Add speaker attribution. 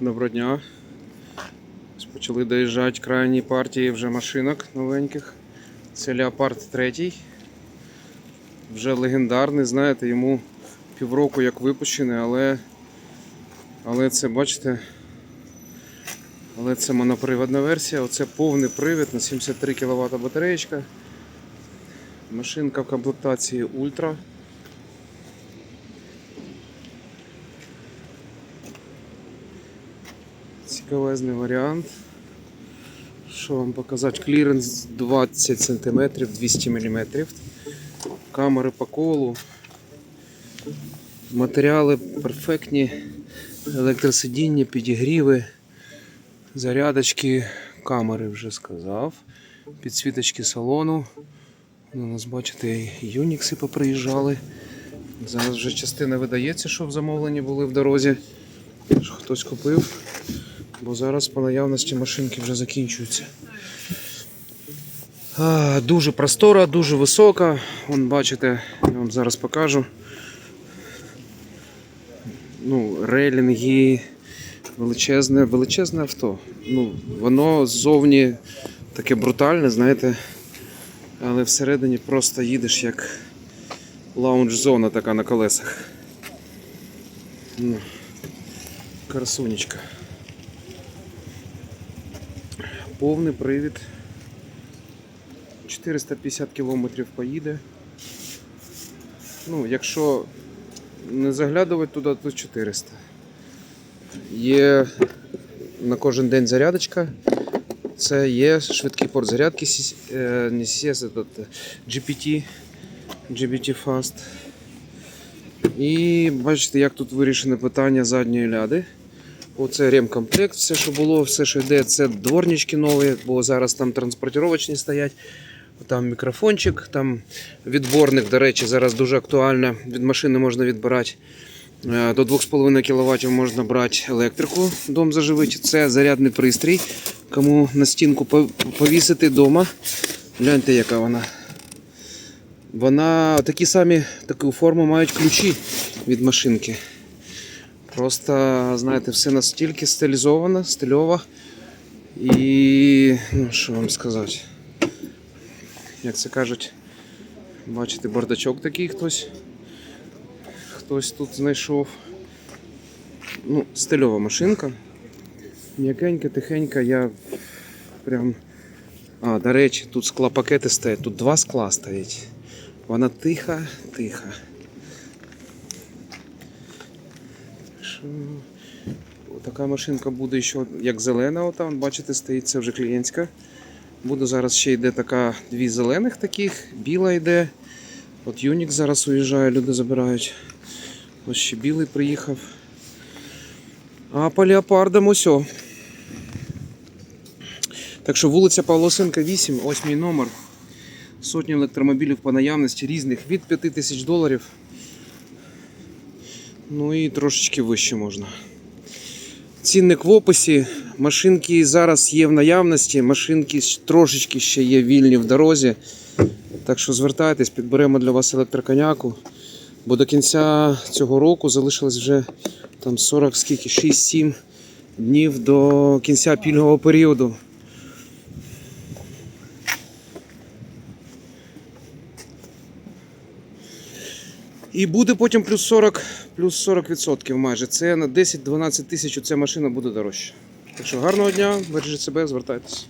Speaker 1: Доброго дня. Почали доїжджати крайні партії вже машинок новеньких. Це Леопард 3. Вже легендарний, знаєте, йому півроку як випущений, але, але це, бачите, але це моноприводна версія. Оце повний привід на 73 кВт батареєчка. Машинка в комплектації Ультра. Цікавезний варіант. Що вам показати? Кліренс 20 см 200 мм. Камери по колу. Матеріали перфектні. Електросидіння, підігріви, зарядочки, камери вже сказав. Підсвіточки салону. У нас, бачите, юнікси поприїжджали. Зараз вже частина видається, щоб замовлені були в дорозі. Хтось купив. Бо зараз по наявності машинки вже закінчуються. Дуже простора, дуже висока. Вон бачите, я вам зараз покажу. Ну, рейлінги, величезне, величезне авто. Ну, воно ззовні таке брутальне, знаєте, але всередині просто їдеш як лаунж-зона така на колесах. Ну, красунечка. Повний привід. 450 кілометрів поїде. Ну, якщо не заглядувати туди, то 400. Є на кожен день зарядочка. Це є швидкий порт зарядки, е, не CCS, GPT, GPT Fast. І бачите, як тут вирішене питання задньої ляди. Оце ремкомплект, все, що було, все, що йде, це дворнички нові, бо зараз там транспортировочні стоять. Там мікрофончик, там відборник, до речі, зараз дуже актуально. Від машини можна відбирати. Е, До 2,5 кВт можна брати електрику, дом заживить. Це зарядний пристрій. Кому на стінку повісити вдома. Гляньте, яка вона. Вона такі самі таку форму мають ключі від машинки. Просто, знаєте, все настільки стилізовано, стильово. І ну, що вам сказати? Як це кажуть, бачите, бардачок такий хтось. Хтось тут знайшов. Ну, стильова машинка. М'якенька, тихенька, я прям. А, до речі, тут склопакети стоять, тут два скла стоять. Вона тиха, тиха. Що... Така машинка буде ще як зелена, ота, бачите, стоїть, це вже клієнтська. Буде зараз ще йде така дві зелених таких, біла йде. От Юнік зараз уїжджає, люди забирають. Ось ще білий приїхав. А по леопардам ось. Так що вулиця Павлосенка 8, ось мій номер. Сотні електромобілів по наявності різних від 5 тисяч доларів. Ну і трошечки вище можна. Цінник в описі. Машинки зараз є в наявності, машинки трошечки ще є вільні в дорозі. Так що звертайтесь, підберемо для вас електроконяку. Бо до кінця цього року залишилось вже там 40 скільки, 6-7 днів до кінця пільгового періоду. І буде потім плюс 40, плюс 40% майже. Це на 10-12 тисяч ця машина буде дорожча. Так що гарного дня, бережіть себе, звертайтесь.